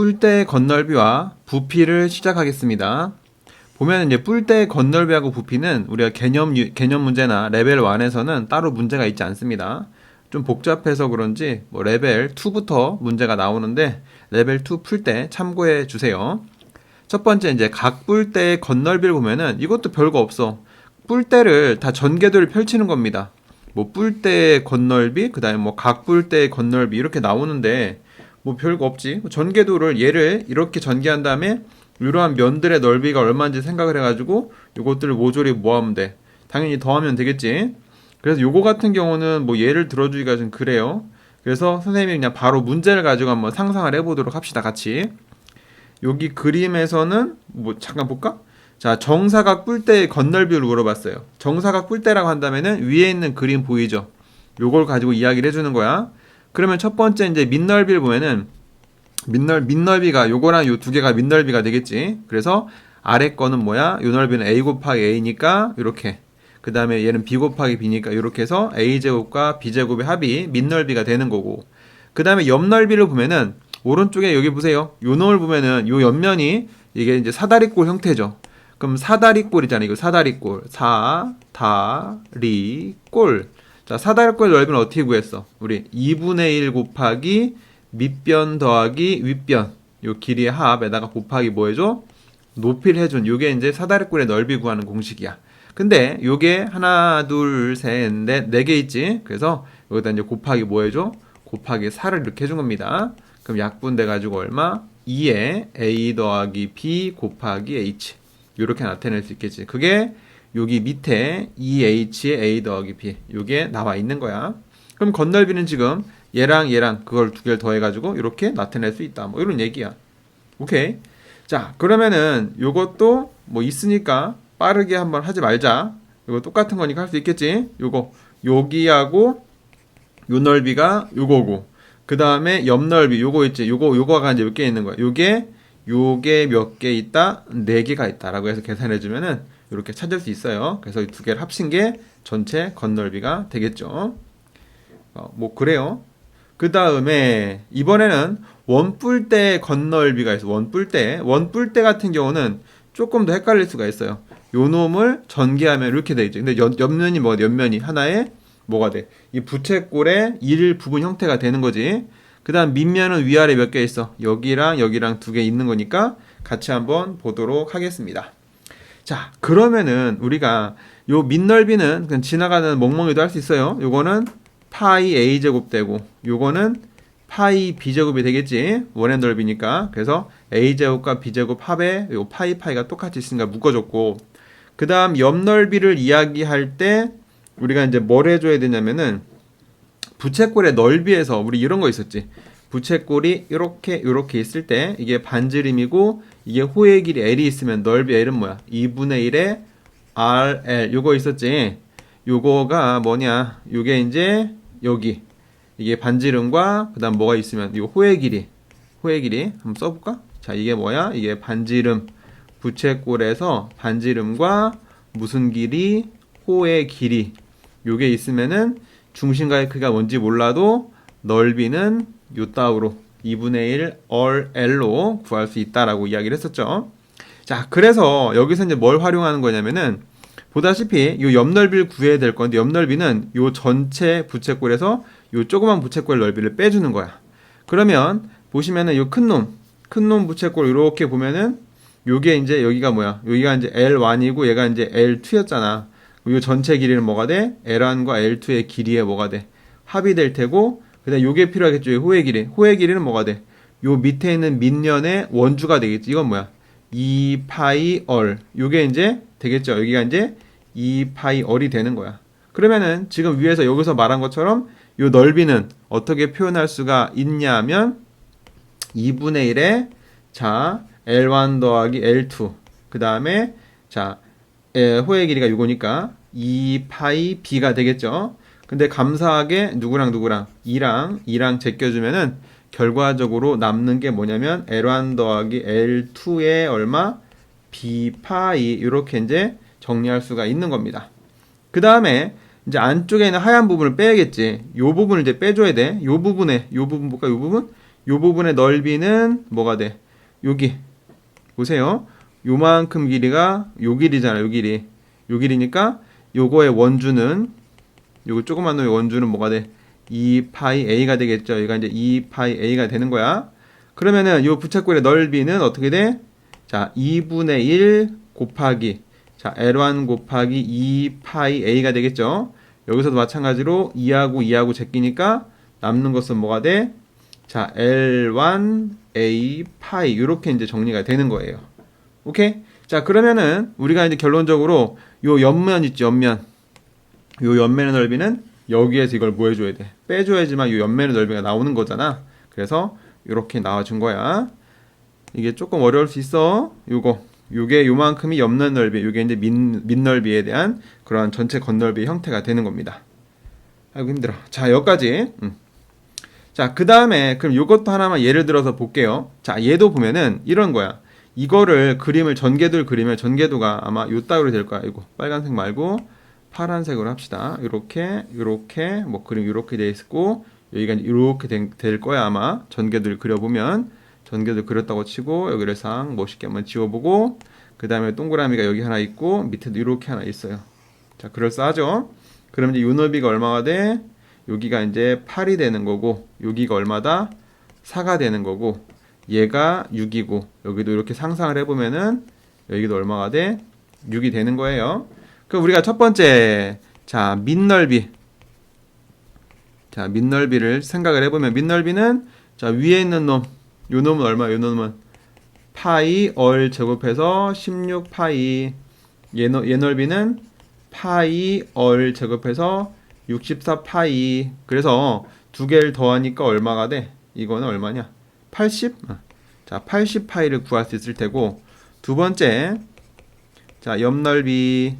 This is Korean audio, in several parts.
뿔대 건널비와 부피를 시작하겠습니다. 보면 이제 뿔대 건널비하고 부피는 우리가 개념 유- 개념 문제나 레벨 1에서는 따로 문제가 있지 않습니다. 좀 복잡해서 그런지 뭐 레벨 2부터 문제가 나오는데 레벨 2 풀 때 참고해 주세요. 첫 번째 이제 각 뿔대의 건널비를 보면은 이것도 별거 없어. 뿔대를 다 전개도를 펼치는 겁니다. 뭐 뿔대 건널비, 그다음에 뭐 각 뿔대 건널비 이렇게 나오는데 뭐 별거 없지. 전개도를 얘를 이렇게 전개한 다음에 이러한 면들의 넓이가 얼마인지 생각을 해가지고 요것들을 모조리 모아면 돼. 당연히 더하면 되겠지. 그래서 요거 같은 경우는 뭐 예를 들어주기가 좀 그래요. 그래서 선생님이 그냥 바로 문제를 가지고 한번 상상을 해보도록 합시다, 같이. 여기 그림에서는 뭐 잠깐 볼까? 자, 정사각 뿔대의 건널비를 물어봤어요. 정사각 뿔대라고 한다면은 위에 있는 그림 보이죠? 요걸 가지고 이야기를 해주는 거야. 그러면 첫 번째 이제 밑넓이를 보면은 밑넓 밑넓이가 요거랑 요 두 개가 밑넓이가 되겠지. 그래서 아래 거는 뭐야? 요 넓이는 a 곱하기 a니까 요렇게. 그 다음에 얘는 b 곱하기 b니까 요렇게 해서 a 제곱과 b 제곱의 합이 밑넓이가 되는 거고. 그 다음에 옆 넓이를 보면은 오른쪽에 여기 보세요. 요 놈을 보면은 요 옆면이 이게 이제 사다리꼴 형태죠. 그럼 사다리꼴이잖아요. 이거 사다리꼴. 사 다 리 꼴. 자, 사다리꼴 넓이는 어떻게 구했어? 우리 2분의 1 곱하기 밑변 더하기 윗변. 요 길이의 합에다가 곱하기 뭐 해줘? 높이를 해준. 요게 이제 사다리꼴의 넓이 구하는 공식이야. 근데 요게 하나, 둘, 셋, 넷, 네 개 있지? 그래서 여기다 이제 곱하기 뭐 해줘? 곱하기 4를 이렇게 해준 겁니다. 그럼 약분 돼 가지고 얼마? 2에 a 더하기 b 곱하기 h. 요렇게 나타낼 수 있겠지. 그게 여기 밑에 2h의 a 더하기 b. 요게 나와 있는 거야. 그럼 건널비는 지금 얘랑 얘랑 그걸 두 개를 더해가지고 이렇게 나타낼 수 있다. 뭐 이런 얘기야. 오케이. 자, 그러면은 요것도 뭐 있으니까 빠르게 한번 하지 말자. 이거 똑같은 거니까 할 수 있겠지. 요거 여기하고 요 넓이가 요거고. 그 다음에 옆 넓이 요거 있지. 요거 요거가 이제 몇 개 있는 거야. 요게 요게 몇 개 있다? 네 개가 있다라고 해서 계산해 주면은 이렇게 찾을 수 있어요. 그래서 이 두 개를 합친 게 전체 건널비가 되겠죠. 어, 뭐 그래요. 그 다음에 이번에는 원뿔대 건널비가 있어. 원뿔대. 원뿔대 같은 경우는 조금 더 헷갈릴 수가 있어요. 요 놈을 전개하면 이렇게 돼 있죠. 근데 옆, 옆면이 돼? 옆면이 하나에 뭐가 돼? 이 부채꼴의 일 부분 형태가 되는 거지. 그 다음 밑면은 위아래 몇 개 있어? 여기랑 여기랑 두 개 있는 거니까 같이 한번 보도록 하겠습니다. 자, 그러면은 우리가 요 밑넓이는 그냥 지나가는 멍멍이도 할 수 있어요. 요거는 파이 a 제곱 되고 요거는 파이 b 제곱이 되겠지. 원의 넓이니까. 그래서 a 제곱과 b 제곱 합에 요 파이 파이가 똑같이 있으니까 묶어줬고 그다음 옆 넓이를 이야기할 때 우리가 이제 뭘 해줘야 되냐면은 부채꼴의 넓이에서 우리 이런 거 있었지. 부채꼴이 이렇게 이렇게 있을 때 이게 반지름이고 이게 호의 길이 L이 있으면 넓이 L은 뭐야? 2분의 1의 RL 요거 있었지. 요거가 뭐냐? 요게 이제 여기 이게 반지름과 그 다음 뭐가 있으면 요 호의 길이 호의 길이 한번 써볼까? 자 이게 뭐야? 이게 반지름 부채꼴에서 반지름과 무슨 길이 호의 길이 요게 있으면은 중심과의 크기가 뭔지 몰라도 넓이는 요 따위로 2분의 1 RL로 구할 수 있다라고 이야기를 했었죠. 자, 그래서 여기서 이제 뭘 활용하는 거냐면은 보다시피 요 옆넓이를 구해야 될 건데 옆넓이는 요 전체 부채꼴에서 요 조그만 부채꼴 넓이를 빼주는 거야. 그러면 보시면은 요큰 놈, 큰 놈 부채꼴 이렇게 보면은 요게 이제 여기가 뭐야? 여기가 이제 L1이고 얘가 이제 L2였잖아. 요 전체 길이는 뭐가 돼? L1과 L2의 길이에 뭐가 돼? 합이 될 테고 그다음 요게 필요하겠죠. 요 호의 길이. 호의 길이는 뭐가 돼? 요 밑에 있는 밑면의 원주가 되겠지. 이건 뭐야? 2파이 얼. 요게 이제 되겠죠. 여기가 이제 2파이 얼이 되는 거야. 그러면은 지금 위에서 여기서 말한 것처럼 요 넓이는 어떻게 표현할 수가 있냐면 2분의 1에 자 L1 더하기 L2 그 다음에 자 에, 호의 길이가 요거니까 2파이 b가 되겠죠. 근데 감사하게 누구랑 누구랑 2랑 2랑 제껴주면은 결과적으로 남는 게 뭐냐면 L1 더하기 L2의 얼마 b 파이 이렇게 이제 정리할 수가 있는 겁니다. 그 다음에 이제 안쪽에 있는 하얀 부분을 빼야겠지. 요 부분을 이제 빼줘야 돼. 요 부분에 요 부분 볼까? 요 부분 요 부분의 넓이는 뭐가 돼? 여기 보세요. 요만큼 길이가 요 길이잖아. 요 길이. 요 길이니까 요거의 원주는 요거 조그만 놈의 원주는 뭐가 돼? 2파이 a가 되겠죠. 여기가 이제 2파이 a가 되는 거야. 그러면은 요 부채꼴의 넓이는 어떻게 돼? 자, 2분의 1 곱하기 자, L1 곱하기 2파이 a가 되겠죠. 여기서도 마찬가지로 2하고 2하고 제끼니까 남는 것은 뭐가 돼? 자, L1 a 파이 이렇게 이제 정리가 되는 거예요. 오케이? 자, 그러면은 우리가 이제 결론적으로 요 옆면 있죠, 옆면. 요 옆면의 넓이는 여기에서 이걸 뭐 해줘야 돼? 빼줘야지만 요 옆면의 넓이가 나오는 거잖아. 그래서 이렇게 나와준 거야. 이게 조금 어려울 수 있어. 요거. 요게 요만큼이 옆면 넓이, 요게 이제 민, 민 넓이에 대한 그러한 전체 건넓이의 형태가 되는 겁니다. 아이고 힘들어. 자, 여기까지. 음. 자, 그 다음에 그럼 요것도 하나만 예를 들어서 볼게요. 자, 얘도 보면은 이런 거야. 이거를 그림을 전개도를 그리면 전개도가 아마 요 따위로 될 거야. 이거 빨간색 말고 파란색으로 합시다. 이렇게 이렇게 뭐 그림 이렇게 돼 있고 여기가 이렇게 된- 될 거야 아마 전개도를 그려보면 전개도 그렸다고 치고 여기를 상 멋있게 한번 지워보고 그 다음에 동그라미가 여기 하나 있고 밑에도 이렇게 하나 있어요. 자, 그럴싸하죠? 그럼 이제 요 넓이가 얼마가 돼? 여기가 이제 8이 되는 거고 여기가 얼마다? 4가 되는 거고 얘가 6이고 여기도 이렇게 상상을 해보면은 여기도 얼마가 돼? 6이 되는 거예요. 그럼 우리가 첫 번째 자 밑넓이 자 밑넓이를 생각을 해보면 밑넓이는 자 위에 있는 놈 요 놈은 얼마? 요 놈은 파이 얼 제곱해서 16 파이 얘, 넓- 얘 넓이는 파이 얼 제곱해서 64 파이 그래서 두 개를 더하니까 얼마가 돼? 이거는 얼마냐? 80? 어. 자, 80 파이를 구할 수 있을 테고 두 번째 자, 옆 넓이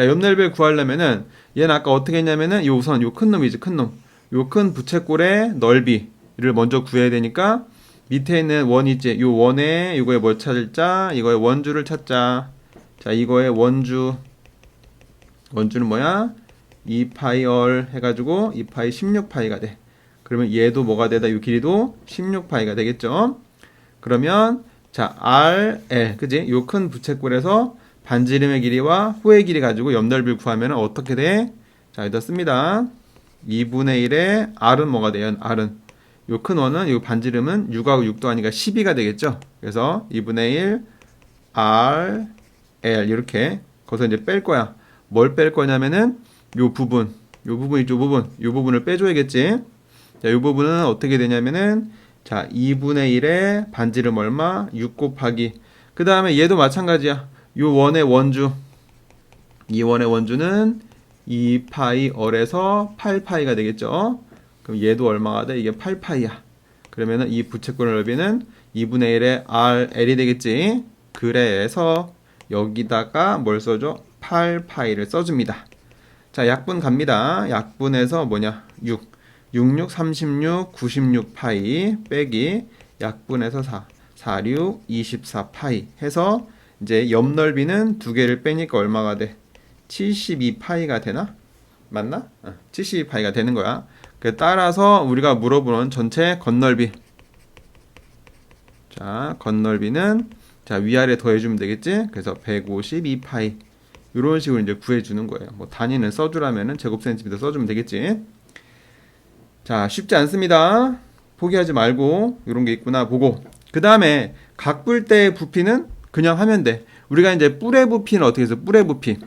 자, 옆넓이를 구하려면은 얘는 아까 어떻게 했냐면은 요 우선 요 큰 놈이지 큰 놈. 요 큰 부채꼴의 넓이를 먼저 구해야 되니까 밑에 있는 원 있지. 요 원에 이거에 뭘 찾을자? 이거의 원주를 찾자. 자, 이거의 원주 원주는 뭐야? 2파이 얼 해가지고 2파이 16파이가 돼. 그러면 얘도 뭐가 되다? 이 길이도 16파이가 되겠죠? 그러면 자 R, L 그지? 요 큰 부채꼴에서 반지름의 길이와 호의 길이 가지고 옆넓이를 구하면 어떻게 돼? 자 여기다 씁니다. 2분의 1의 R은 뭐가 돼요? R은 요 큰 원은 요 반지름은 6하고 6도 아니까 12가 되겠죠? 그래서 2분의 1 R, L 이렇게 거기서 이제 뺄 거야. 뭘 뺄 거냐면은 요 부분, 요 부분 요 부분, 요 부분을 빼줘야겠지. 자, 요 부분은 어떻게 되냐면은 자, 2분의 1의 반지름 얼마? 6 곱하기. 그 다음에 얘도 마찬가지야. 요 원의 원주. 이 원의 원주는 2파이 얼에서 8파이가 되겠죠. 그럼 얘도 얼마가 돼? 이게 8파이야. 그러면은 이 부채꼴 넓이는 2분의 1의 RL이 되겠지. 그래서 여기다가 뭘 써줘? 8파이를 써줍니다. 자, 약분 갑니다. 약분해서 뭐냐? 6. 66, 36, 96 파이 빼기 약분해서 4. 46, 24 파이 해서 이제 옆 넓이는 두 개를 빼니까 얼마가 돼? 72 파이가 되나? 맞나? 어, 72 파이가 되는 거야. 그 따라서 우리가 물어보는 전체 건넓이. 자, 건넓이는 자, 위아래 더해주면 되겠지? 그래서 152 파이. 이런 식으로 이제 구해주는 거예요. 뭐 단위는 써주라면은 제곱 센티미터 써주면 되겠지? 자, 쉽지 않습니다. 포기하지 말고 이런 게 있구나 보고 그 다음에 각불대의 부피는 그냥 하면 돼. 우리가 이제 뿔의 부피는 어떻게 해서 뿔의 부피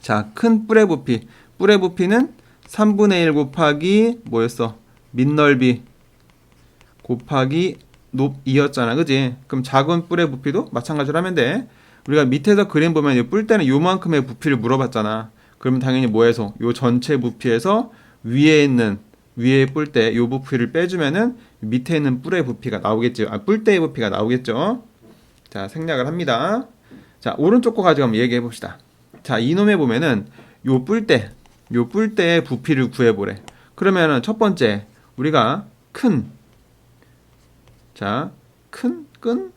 자, 큰 뿔의 부피 뿔의 부피는 3분의 1 곱하기 뭐였어? 밑넓이 곱하기 높이였잖아, 그지? 그럼 작은 뿔의 부피도 마찬가지로 하면 돼. 우리가 밑에서 그림 보면 이 뿔대는 요만큼의 부피를 물어봤잖아. 그러면 당연히 뭐해서 요 전체 부피에서 위에 있는 위에 뿔대 요 부피를 빼주면은 밑에 있는 뿔의 부피가 나오겠죠. 아, 뿔대의 부피가 나오겠죠. 자, 생략을 합니다. 자, 오른쪽 거 한번 얘기해 봅시다. 자, 이놈에 보면은 요 뿔대, 요 뿔대의 부피를 구해보래. 그러면은 첫 번째 우리가 큰, 자, 큰, 끈,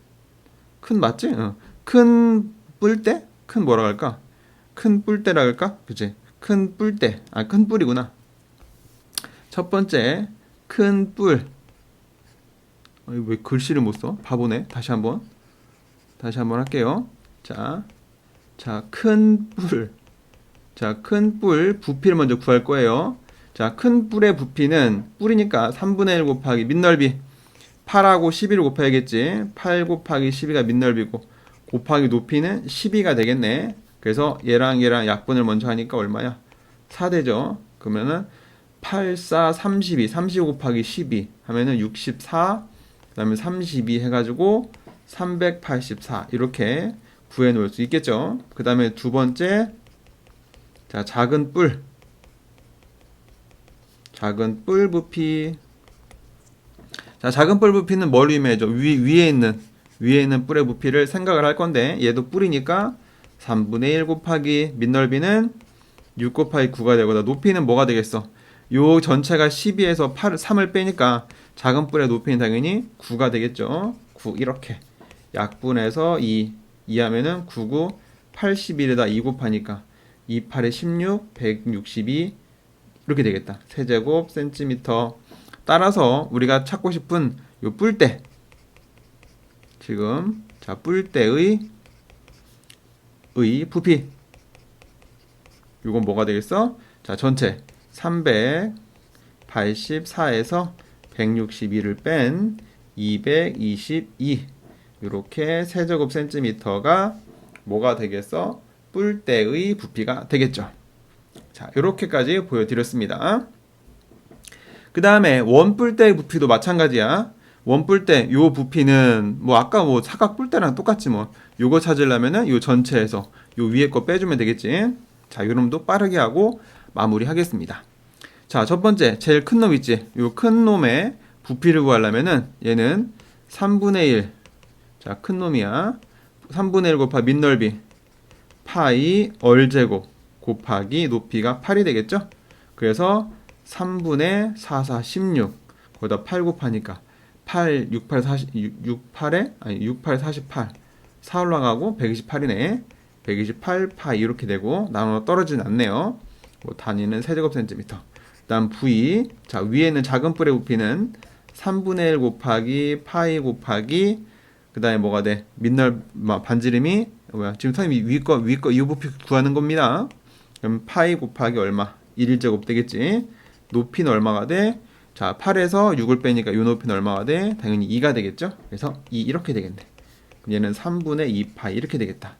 큰 맞지? 어. 큰 뿔대? 큰 뭐라 할까? 큰 뿔대라 할까? 그치? 큰 뿔대. 아, 큰 뿔이구나. 첫 번째, 큰 뿔. 아니, 왜 글씨를 못 써? 바보네. 다시 한번. 다시 한번 할게요. 자, 자, 큰 뿔. 자, 큰 뿔 부피를 먼저 구할 거예요. 자, 큰 뿔의 부피는 뿔이니까 3분의 1 곱하기 밑넓이 8하고 11을 곱해야겠지. 8 곱하기 12가 밑넓이고 곱하기 높이는 12가 되겠네. 그래서 얘랑 얘랑 약분을 먼저 하니까 얼마야? 4 되죠. 그러면은 8, 4, 32, 32 곱하기 12 하면은 64, 그 다음에 32 해가지고 384 이렇게 구해 놓을 수 있겠죠. 그 다음에 두 번째, 자, 작은 뿔. 작은 뿔 부피. 자, 작은 뿔 부피는 뭘 의미해죠? 위, 위에 있는, 위에 있는 뿔의 부피를 생각을 할 건데, 얘도 뿔이니까 3분의 1 곱하기 밑넓이는 6 곱하기 9가 되고, 높이는 뭐가 되겠어? 요 전체가 12에서 8, 3을 빼니까 작은 뿔의 높이는 당연히 9가 되겠죠. 9 이렇게 약분해서 2 2 하면은 9, 9, 81에다 2 곱하니까 2, 8에 16, 162 이렇게 되겠다. 세제곱 센티미터 따라서 우리가 찾고 싶은 요 뿔대 지금 자 뿔대의 의 부피 요건 뭐가 되겠어? 자 전체 384에서 162를 뺀 222 이렇게 세제곱 센티미터가 뭐가 되겠어? 뿔대의 부피가 되겠죠. 자, 이렇게까지 보여드렸습니다. 그 다음에 원뿔대의 부피도 마찬가지야. 원뿔대 요 부피는 뭐 아까 뭐 사각 뿔대랑 똑같지 뭐. 요거 찾으려면은 요 전체에서 요 위에 거 빼주면 되겠지. 자, 요놈도 빠르게 하고 마무리하겠습니다. 자, 첫 번째 제일 큰 놈 있지. 요 큰 놈의 부피를 구하려면은 얘는 3분의 1. 자, 큰 놈이야. 3분의 1 곱하기 밑넓이 파이 얼제곱 곱하기 높이가 8이 되겠죠? 그래서 3분의 4, 4, 16 거기다 8 곱하니까 8, 6, 8, 40, 6, 8에 아니 6, 8, 48 4 올라가고 128이네 128 파이 이렇게 되고 나눠 떨어지진 않네요 뭐 단위는 세제곱 센티미터 다음 V 자 위에는 작은 뿔의 부피는 3분의 1 곱하기 파이 곱하기 그 다음에 뭐가 돼? 뭐, 반지름이 뭐야? 지금 선생님이 위거 위거 이 부피 구하는 겁니다. 그럼 파이 곱하기 얼마? 1제곱 되겠지? 높이는 얼마가 돼? 자 8에서 6을 빼니까 요 높이는 얼마가 돼? 당연히 2가 되겠죠? 그래서 2 이렇게 되겠네. 그럼 얘는 3분의 2 파이 이렇게 되겠다.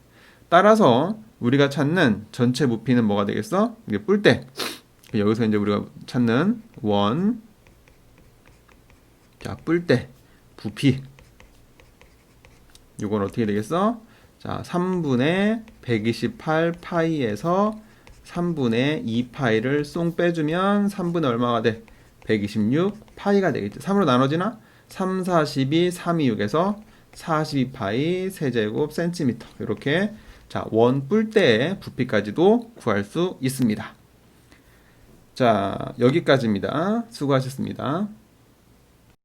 따라서 우리가 찾는 전체 부피는 뭐가 되겠어? 이게 뿔대 여기서 이제 우리가 찾는 원, 자 뿔대 부피. 이건 어떻게 되겠어? 자 3분의 128 파이에서 3분의 2 파이를 쏙 빼주면 3분의 얼마가 돼? 126 파이가 되겠지. 3으로 나눠지나? 3, 42, 3, 2, 6에서 42 파이 세제곱 센티미터 이렇게 자 원 뿔대의 부피까지도 구할 수 있습니다. 자, 여기까지입니다. 수고하셨습니다.